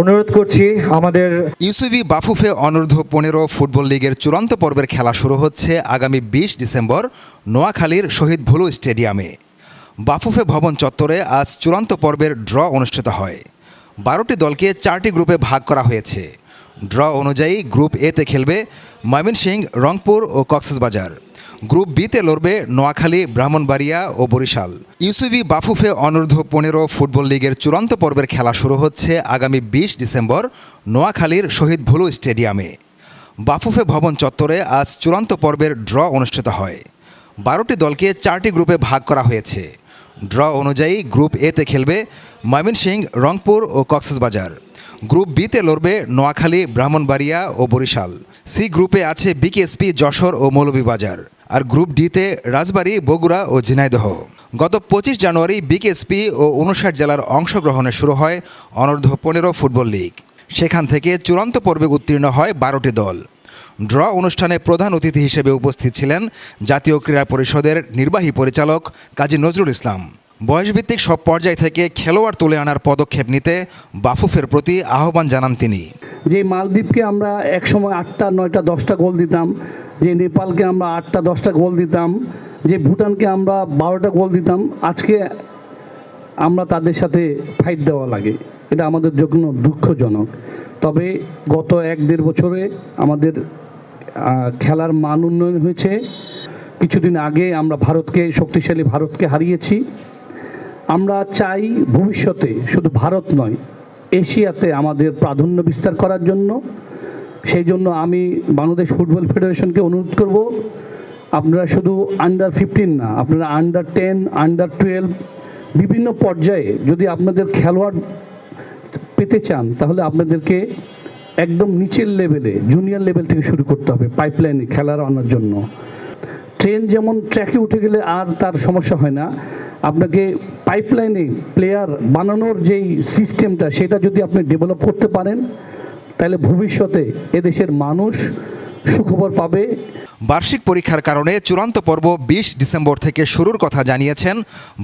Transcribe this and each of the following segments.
অনুরোধ করছি, আমাদের ইউসিবি বাফুফে অনূর্ধ্ব পনেরো ফুটবল লিগের চূড়ান্ত পর্বের খেলা শুরু হচ্ছে আগামী বিশ ডিসেম্বর নোয়াখালীর শহীদ ভুলু স্টেডিয়ামে। বাফুফে ভবন চত্বরে আজ চূড়ান্ত পর্বের ড্র অনুষ্ঠিত হয়। বারোটি দলকে চারটি গ্রুপে ভাগ করা হয়েছে। ড্র অনুযায়ী গ্রুপ এতে খেলবে ময়মনসিংহ, রংপুর ও কক্সবাজার। গ্রুপ বিতে লড়বে নোয়াখালী, ব্রাহ্মণবাড়িয়া ও বরিশাল। ইউসিবি বাফুফে অনূর্ধ্ব পনেরো ফুটবল লিগের চূড়ান্ত পর্বের খেলা শুরু হচ্ছে আগামী বিশ ডিসেম্বর নোয়াখালীর শহীদ ভুলু স্টেডিয়ামে। বাফুফে ভবন চত্বরে আজ চূড়ান্ত পর্বের ড্র অনুষ্ঠিত হয়। বারোটি দলকে চারটি গ্রুপে ভাগ করা হয়েছে। ড্র অনুযায়ী গ্রুপ এতে খেলবে ময়মনসিংহ, রংপুর ও কক্সবাজার। গ্রুপ বিতে লড়বে নোয়াখালী, ব্রাহ্মণবাড়িয়া ও বরিশাল। সি গ্রুপে আছে বিকেএসপি, যশোর ও মৌলভীবাজার। আর গ্রুপ ডিতে রাজবাড়ী, বগুড়া ও ঝিনাইদহ। গত পঁচিশ জানুয়ারি বিকেএসপি ও উনষাট জেলার অংশগ্রহণে শুরু হয় অনূর্ধ্ব পনেরো ফুটবল লিগ। সেখান থেকে চূড়ান্ত পর্বে উত্তীর্ণ হয় বারোটি দল। ড্র অনুষ্ঠানে প্রধান অতিথি হিসেবে উপস্থিত ছিলেন জাতীয় ক্রীড়া পরিষদের নির্বাহী পরিচালক কাজী নজরুল ইসলাম। বয়সভিত্তিক সব পর্যায় থেকে খেলোয়াড় তুলে আনার পদক্ষেপ নিতে বাফুফের প্রতি আহ্বান জানান তিনি। যে মালদ্বীপকে আমরা একসময় আটটা, নয়টা, দশটা গোল দিতাম যে নেপালকে আমরা আটটা, দশটা গোল দিতাম, যে ভুটানকে আমরা বারোটা গোল দিতাম, আজকে আমরা তাদের সাথে ফাইট দেওয়া লাগে। এটা আমাদের জন্য দুঃখজনক। তবে গত এক দেড় বছরে আমাদের খেলার মান উন্নয়ন হয়েছে। কিছুদিন আগে আমরা ভারতকে, শক্তিশালী ভারতকে হারিয়েছি। আমরা চাই ভবিষ্যতে শুধু ভারত নয়, এশিয়াতে আমাদের প্রাধান্য বিস্তার করার জন্য। সেই জন্য আমি বাংলাদেশ ফুটবল ফেডারেশনকে অনুরোধ করব, আপনারা শুধু আন্ডার ফিফটিন না, আপনারা আন্ডার টেন আন্ডার টুয়েলভ বিভিন্ন পর্যায়ে যদি আপনাদের খেলোয়াড় পেতে চান, তাহলে আপনাদেরকে একদম নিচের লেভেলে জুনিয়র লেভেল থেকে শুরু করতে হবে পাইপলাইনে খেলার আনার জন্য। ট্রেন যেমন ট্র্যাকে উঠে গেলে আর তার সমস্যা হয় না। আপনাকে পাইপলাইনে প্লেয়ার বানানোর যেই সিস্টেমটা সেটা যদি আপনি ডেভেলপ করতে পারেন তাহলে ভবিষ্যতে এদেশের মানুষ সুখবর পাবে। বার্ষিক পরীক্ষার কারণে চূড়ান্ত পর্ব বিশ ডিসেম্বর থেকে শুরুর কথা জানিয়েছেন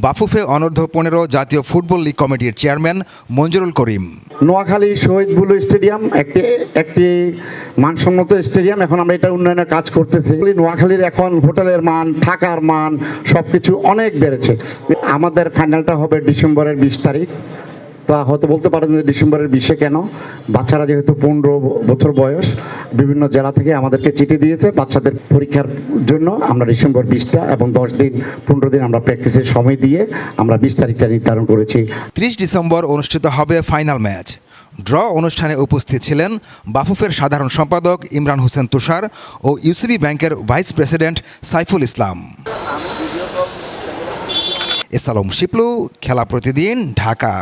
বাফুফে অনূর্ধ্ব পনেরো জাতীয় ফুটবল লীগ কমিটির চেয়ারম্যান মঞ্জুরুল করিম। নোয়াখালী শহীদ বুলু স্টেডিয়াম একটি একটি মানসম্মত স্টেডিয়াম। এখন আমরা এটা উন্নয়নের কাজ করতেছি। নোয়াখালীর এখন হোটেলের মান থাকার মান সব কিছু অনেক বেড়েছে। আমাদের ফাইনালটা হবে ডিসেম্বরের বিশ তারিখ। তা হয়তো বলতে পারেন যে ডিসেম্বরের বিশে কেন? বাচ্চারা যেহেতু পনেরো বছর বয়স, বিভিন্ন জেলা থেকে আমাদেরকে চিঠি দিয়েছে বাচ্চাদের পরীক্ষার জন্য। আমরা ডিসেম্বর বিশটা এবং দশ দিন, পনেরো দিন আমরা প্র্যাকটিসের সময় দিয়ে আমরা বিশ তারিখটা নির্ধারণ করেছি। ত্রিশ ডিসেম্বর অনুষ্ঠিত হবে ফাইনাল ম্যাচ। ড্র অনুষ্ঠানে উপস্থিত ছিলেন বাফুফের সাধারণ সম্পাদক ইমরান হোসেন তুষার ও ইউসিবি ব্যাংকের ভাইস প্রেসিডেন্ট সাইফুল ইসলাম। এসালম শিপলু, খেলা প্রতিদিন, ঢাকা।